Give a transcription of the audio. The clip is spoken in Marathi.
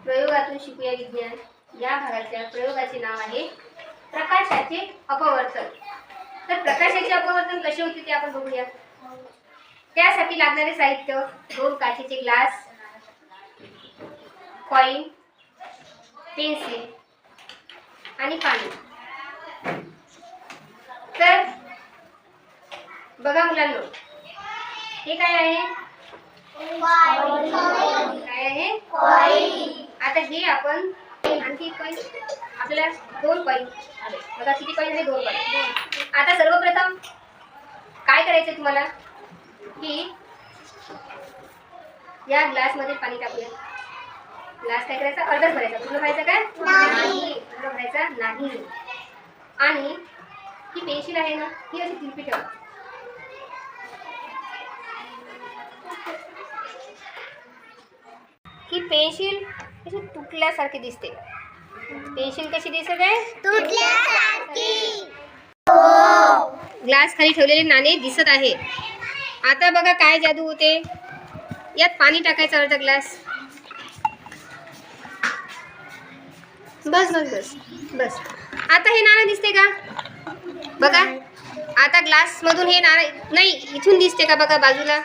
प्रयोगातून शिकूया विज्ञान. या भागाच्या प्रयोगाचे नाव आहे प्रकाशाचे अपवर्तन. तर प्रकाशाचे अपवर्तन कसे होते ते आपण बघूया. त्यासाठी लागणारे साहित्य दोन काचेचे ग्लास कॉईन पेन्सिल आणि पाणी. तर बघा मुलांना हे काय आहे काय आहे? आता हे आपण आणखी कॉईन आपल्याला दोन कॉईन आले. बघा किती कॉईन आहे? दोन कॉईन आता सर्वप्रथम काय करायचं तुम्हाला? की या ग्लासमध्ये पाणी टाकूया. ग्लास काय करायचा? अर्धच भरायचा. पूर्ण भरायचा का नाही. पूर्ण भरायचा नाही. आणि ही पेन्सिल आहे ना ही अशी तिरपी ठेवा. पेन्सिल अशी तुटल्यासारखी दिसते. पेन्सिल कशी दिसत आहे? ग्लास खाली ठेवलेले नाणे दिसत आहे. आता बघा काय जादू होते. यात पाणी टाकायचं अर्धा ग्लास. बस बस बस बस. आता हे नाणं दिसते का? बघा. आता ग्लास मधून हे नाणं नाही इथून दिसते का बघा बाजूला?